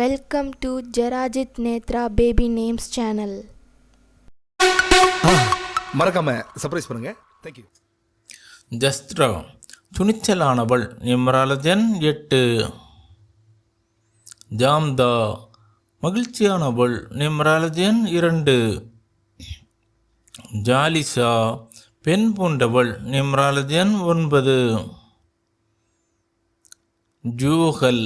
Welcome to Jarajit Netra Baby Names channel. மறக்காம surprise பண்ணுங்க. Thank you ஜஸ்ட்ரா துணிச்சலானவள் நிம்ராலஜன் எட்டு. ஜாம்தா மகிழ்ச்சியானவள் நிம்ராலஜன் இரண்டு. ஜாலிசா பெண் பூண்டவள் நிம்ராலஜன் ஒன்பது. ஜூஹல்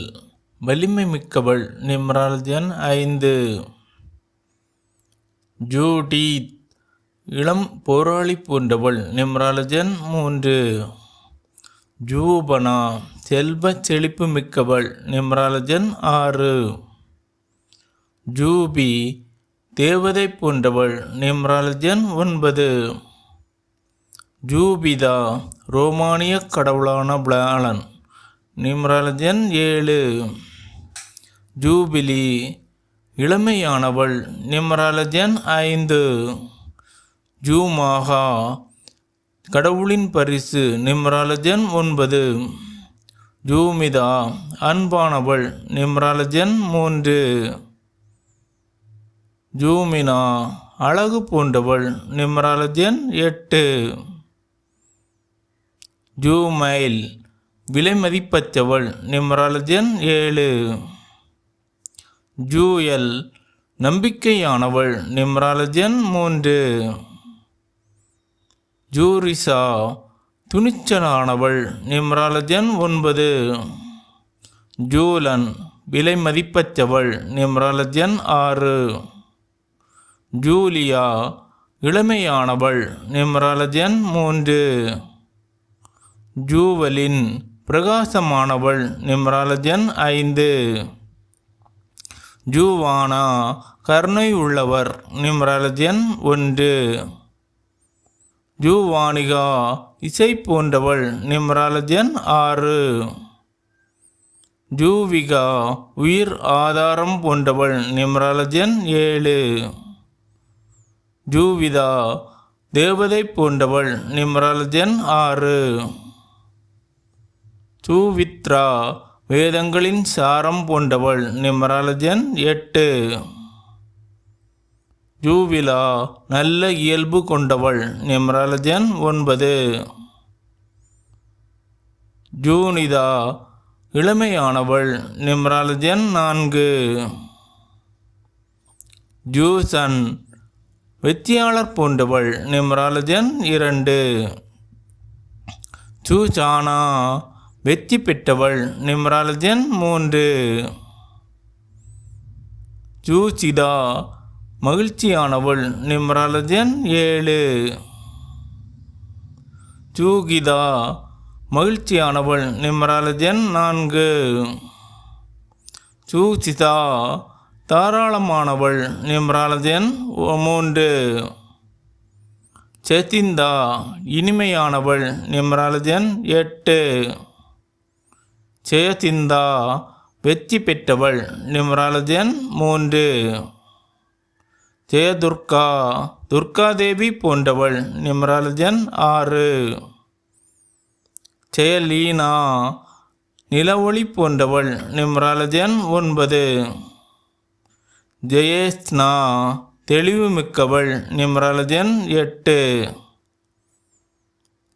வலிமை மிக்கவள் நிம்ரால்தியன் ஐந்து. ஜூடீத். இளம் போராளி போன்றவள் நிம்ராலஜன் மூன்று. ஜூபனா. செல்வ செழிப்பு மிக்கவள் நிம்ராலஜன் ஆறு. ஜூபி. தேவதை போன்றவள் நிம்ராலஜன் ஒன்பது. ஜூபிதா. ரோமானிய கடவுளான பிளாலன் நிம்ராலஜன் ஏழு. ஜூபிலி இளமையானவள் நிம்ராலஜன் ஐந்து. ஜூமாகா கடவுளின் பரிசு நிம்ராலஜன் ஒன்பது. ஜூமிதா அன்பானவள் நிம்ராலஜன் மூன்று. ஜூமினா அழகு பூண்டவள் நிம்ராலஜன் எட்டு. ஜூமைல் விலைமதிப்பற்றவள் நிம்ராலஜன் ஏழு. ஜூயல் நம்பிக்கையானவள் நிம்ராலஜன் மூன்று. ஜூரிசா துணிச்சலானவள் நிம்ராலஜன் ஒன்பது. ஜூலன் விலை மதிப்பற்றவள் நிம்ராலஜன் ஆறு. ஜூலியா இளமையானவள் நிம்ராலஜன் மூன்று. ஜூவலின் பிரகாசமானவள் நிம்ராலஜன் ஐந்து. ஜூவானா கருணை உள்ளவர் நிம்ரலஜன் ஒன்று. ஜூவானிகா இசை போன்றவள் நிம்ரலஜன் ஆறு. ஜூவிகா உயிர் ஆதாரம் போன்றவள் நிம்ரலஜன் ஏழு. ஜூவிதா தேவதை போன்றவள் நிம்ரலஜன் ஆறு. சூவித்ரா வேதங்களின் சாரம் போன்றவள். நிமராலஜன் எட்டு. ஜூவிலா நல்ல இயல்பு கொண்டவள். நிமராலஜன் ஒன்பது. ஜூனிதா இளமையானவள். நிம்ராலஜன் நான்கு. ஜூசன் வெற்றியாளர் போன்றவள். நிம்ராலஜன் இரண்டு. சூசானா வெற்றி பெற்றவள் நிம்ராலஜன் மூன்று. ஜூசிதா மகிழ்ச்சியானவள். நிம்ராலஜன் ஏழு. ஜூகிதா மகிழ்ச்சியானவள். நிம்ராலஜன் நான்கு. சூசிதா தாராளமானவள். நிம்ராலஜன் மூன்று. செத்திந்தா இனிமையானவள். நிம்ராலஜன் எட்டு. ஜெயசிந்தா வெற்றி பெற்றவள். நிம்ராலஜன் மூன்று. ஜெயதுர்கா துர்காதேவி போன்றவள். நிம்ராலஜன் ஆறு. ஜெயலீனா நிலவொளி போன்றவள். நிம்ராலஜன் ஒன்பது. ஜெயேஷ்னா தெளிவு மிக்கவள் நிம்ராலஜன் எட்டு.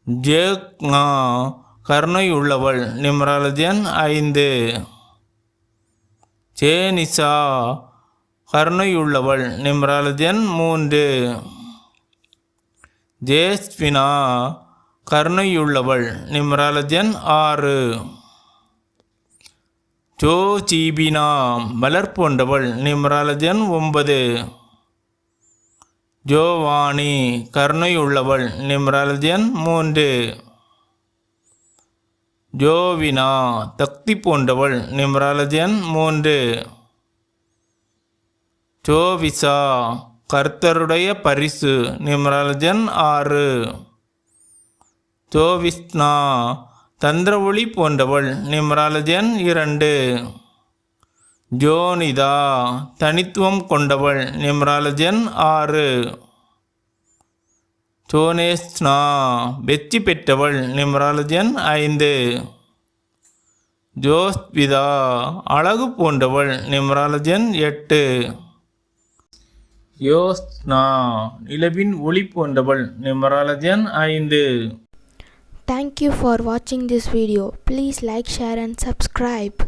ஜேக்னா கருணை உள்ளவள் நிம்ராலஜன் ஐந்து. சேனிசா கருணையுள்ளவள். நிம்ராலஜன் மூன்று. ஜேஸ்வினா கருணையுள்ளவள். நிம்ராலஜன் ஆறு. ஜோஜீபினா மலர் போன்றவள். நிம்ராலஜன் ஒன்பது. ஜோவானி கருணையுள்ளவள். நிம்ராலஜன் மூன்று. ஜோவினா தக்தி போன்றவள் நிம்ராலஜன் மூன்று. ஜோவிசா கர்த்தருடைய பரிசு நிம்ராலஜன் ஆறு. ஜோவிஸ்னா தந்திர ஒளி போன்றவள் நிம்ராலஜன் இரண்டு. ஜோனிதா தனித்துவம் கொண்டவள் நிம்ராலஜன் ஆறு. சோனேஸ்னா வெற்றி பெற்றவள் நிம்ராலஜன் ஐந்து ஜோஸ்பிதா அழகு போன்றவள் நிம்ராலஜன் எட்டு யோஸ்னா நிலவின் ஒளி போன்றவள் நிம்ராலஜன் ஐந்து Thank you for watching this video. Please like, share and subscribe.